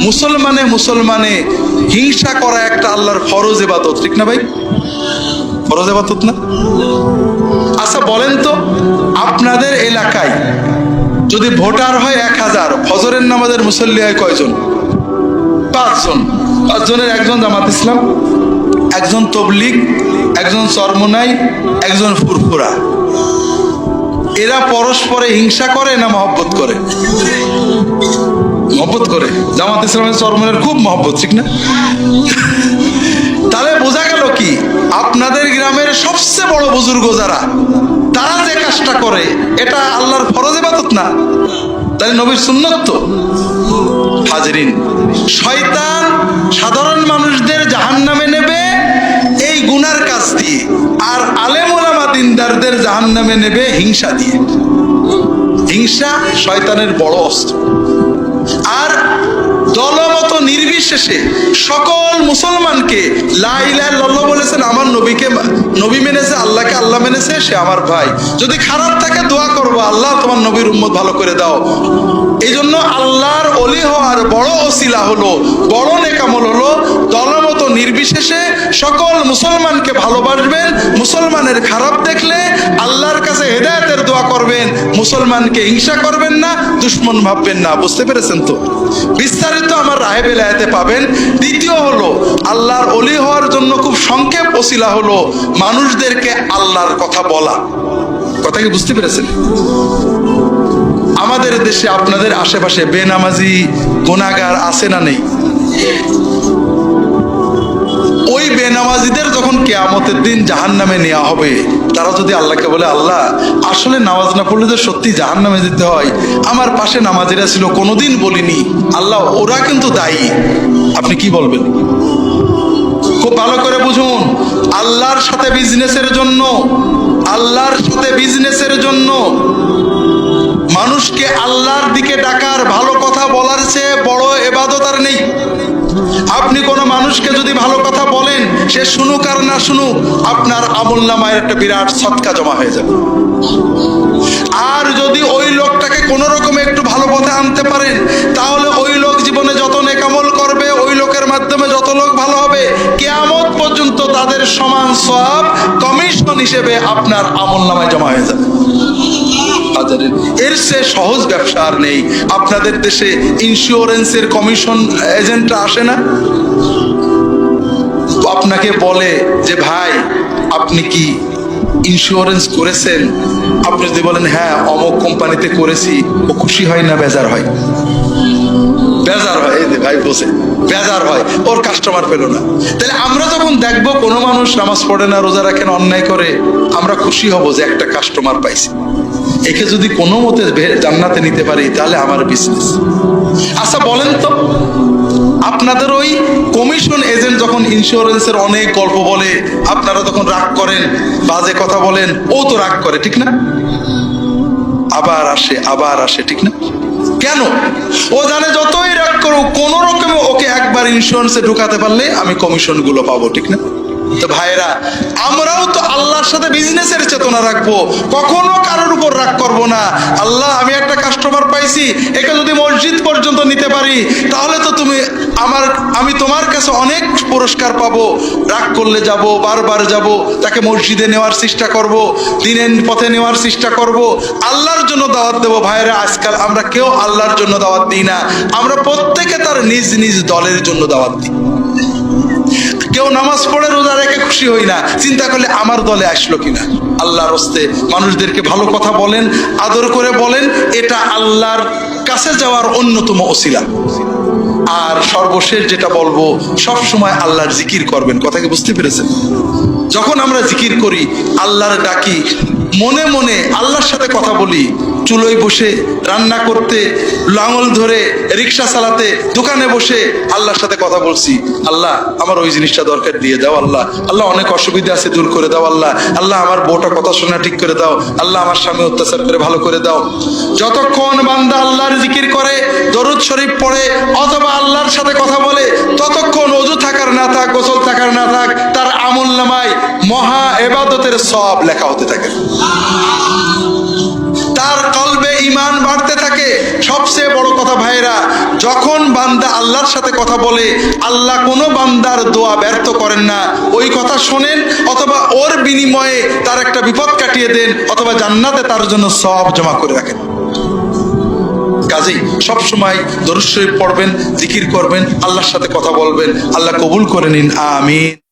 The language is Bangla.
মুসলমানে মুসলমানে হিংসা করা একটা আল্লাহর ফরজ এবাদত ঠিক না ভাই? ফরজ এবাদত না? আচ্ছা বলেন তো, আপনাদের এলাকায় যদি ভোটার হয় এক হাজার, ফজরের নামাজের মুসল্লি হয় কয়জন? পাঁচজন। পাঁচজনের একজন জামাত ইসলাম, একজন তবলিগ, একজন চরমনাই, একজন ফুরফুরা। এরা পরস্পরে হিংসা করে না মহব্বত করে? মহব্বত করে। জামাত ইসলামের চরমনের খুব মহব্বত, ঠিক না? তাহলে বোঝা গেল কি? আপনাদের গ্রামের সবচেয়ে বড় বুজুর্গ যারা, তারা যে কাজটা করে, এটা আল্লাহর ফরজ ইবাদত না? তাই নবীর সুন্নত তো। হাজরিন, শয়তান সাধারণ মানুষদের জাহান্নামে নেবে এই গুনার কাজ দিয়ে, আর আলেম ওলামা দিনদারদের জাহান্নামে নেবে হিংসা দিয়ে। হিংসা শয়তানের বড় অস্ত্র। নির্বিশেষে সকল মুসলমানকে লাইলাহ লল্লা বলেছেন, আমার নবীকে নবী মেনেছে, আল্লাহকে আল্লাহ মেনেছে, সে আমার ভাই। যদি খারাপ থাকে দোয়া করব, আল্লাহ তোমার নবীর উম্মত ভালো করে দাও। এই জন্য আল্লাহর অলি হওয়ার বড় অসিলা হলো, বড় নেকামল হলো দলমত নির্বিশেষে সকল মুসলমানকে ভালোবাসবেন মুসলমানের খারাপ দেখলে আল্লাহর কাছে হেদায়তের দোয়া করবেন, মুসলমানকে হিংসা করবেন না, দুশ্মন ভাববেন না। বুঝতে পেরেছেন তো? বিস্তারিত আমার রাহে বেলায়াতে পাবেন। দ্বিতীয় হলো, আল্লাহর অলি হওয়ার জন্য খুব সংক্ষেপ ওসিলা হলো মানুষদেরকে আল্লাহর কথা বলা। কথা কি বুঝতে পেরেছেন? আমাদের দেশে আপনাদের আশেপাশে বেনামাজি গুনাগার আছে না নেই? বেনামাজিদের যখন কেয়ামতের দিন জাহান নামে নেওয়া হবে, তারা যদি আল্লাহকে বলে, আল্লাহ, আসলে নামাজ না পড়লে তো সত্যি জাহান নামে যেতে হয়। আমার পাশে নামাজিরা ছিল, কোনোদিন বলিনি। আল্লাহ, ওরা কিন্তু দায়ী। আপনি কি বলবেন? খুব ভালো করে বুঝুন। আল্লাহর সাথে বিজনেসের জন্য, আল্লাহর সাথে বিজনেসের জন্য মানুষকে আল্লাহর দিকে ডাকার ভালো কথা বলার চেয়ে বড় নেই আপনি কোনো মানুষকে যদি ভালো কথা বলেন, সে শুনুক আর না শুনুক, আপনার আমল নামায় একটা বিরাট সৎকা জমা হয়ে যাবে। আর যদি ওই লোকটাকে কোনো রকমে একটু ভালো পথে আনতে পারেন, তাহলে ওই লোক জীবনে যত নেকামল করবে, ওই লোকের মাধ্যমে যত লোক ভালো হবে, কেয়ামত পর্যন্ত তাদের সমান সব কমিশন হিসেবে আপনার আমল নামায় জমা হয়ে যাবে। হাজারের এর সে সহজ ব্যবসা আর নেই। আপনাদের দেশে ইন্স্যুরেন্সের কমিশন এজেন্টরা আসে না? আপনাকে বলে যে, ভাই, আপনি কি ইন্স্যুরেন্স করেছেন? আপনি যদি বলেন হ্যাঁ কোম্পানিতে করেছি, ও খুশি হয় না, বেজার হয়? বেজার হয় ভাই বসে। বেজার হয়, ওর কাস্টমার পেল না। তাহলে আমরা যখন দেখব কোনো মানুষ নামাজ পড়ে না, রোজা রাখেন অন্যায় করে, আমরা খুশি হব যে একটা কাস্টমার পাইছি। একে যদি কোনো মতে জান্নাতে নিতে পারি, তাহলে আমার বিজনেস আচ্ছা বলেন তো, আপনাদের ওই কমিশন এজেন্ট যখন ইন্স্যুরেন্সের অনেক গল্প বলে, আপনারা তখন রাগ করেন, বাজে কথা বলেন, ও তো রাগ করে, ঠিক না? আবার আসে আবার আসে, ঠিক না? কেন? ও জানে যতই রাগ করুক, কোন রকমে ওকে একবার ইন্স্যুরেন্সে ঢুকাতে পারলে আমি কমিশনগুলো পাবো, ঠিক না? তো ভাইরা আমরাও তো আল্লাহর সাথে বিজনেসের চেতনা রাখব। কখনো কারোর উপর রাগ করব না। আল্লাহ, আমি একটা কাস্টমার পাইছি, একে যদি মসজিদ পর্যন্ত নিতে পারি, তাহলে তো তুমি আমার, আমি তোমার কাছে অনেক পুরস্কার পাবো। রাগ করলে যাব, বারবার যাব, তাকে মসজিদে নেওয়ার চেষ্টা করব, দিনের পথে নেওয়ার চেষ্টা করব। আল্লাহর জন্য দাওয়াত দেবো ভাইরা আজকাল আমরা কেউ আল্লাহর জন্য দাওয়াত দিই না। আমরা প্রত্যেকে তার নিজ নিজ দলের জন্য দাওয়াত দিই। কেউ নামাজ পড়ে রোজা রেখে খুশি হই না, চিন্তা করলে আমার দলে আসলো কিনা? আল্লাহর হস্তে মানুষদেরকে ভালো কথা বলেন, আদর করে বলেন, এটা আল্লাহর কাছে যাওয়ার অন্যতম অসিলা আর সর্বশেষ যেটা বলব, সব সময় আল্লাহর জিকির করবেন। কথা কি বুঝতে পেরেছেন? যখন আমরা জিকির করি, আল্লাহর ডাকি, মনে মনে আল্লাহর সাথে কথা বলি চুলোয় বসে রান্না করতে, লাঙল ধরে রিক্সা চালাতে, দোকানে বসে আল্লাহর সাথে কথা বলছি। আল্লাহ, আমার ওই জিনিসটা দরকার দিয়ে দাও, আল্লাহ। আল্লাহ, অনেক অসুবিধা আছে, দূর করে দাও, আল্লাহ। আল্লাহ, আমার বউটা কথা শোনা ঠিক করে দাও। আল্লাহ, আমার স্বামী অত্যাচার করে ভালো করে দাও। যতক্ষণ বান্দা আল্লাহর জিকির করে, দরুদ শরীফ পড়ে, অথবা আল্লাহর সাথে কথা বলে, ততক্ষণ অজু থাকার না থাক, গোসল থাকার না থাক, তার আমল নামায় মহা এবাদতের সব লেখা হতে থাকে। তার কলবে ইমান বাড়তে থাকে, সবচেয়ে বড় কথা ভাইরা যখন বান্দা আল্লাহর সাথে কথা বলে, আল্লাহ কোনো বান্দার দোয়া ব্যর্থ করেন না। ওই কথা শোনেন, অথবা ওর বিনিময়ে তার একটা বিপদ কাটিয়ে দেন, অথবা জান্নাতে তার জন্য সব জমা করে রাখেন। কাজেই সবসময় দরুদ পড়বেন, জিকির করবেন, আল্লাহর সাথে কথা বলবেন, আল্লাহ কবুল করে নিন, আমিন।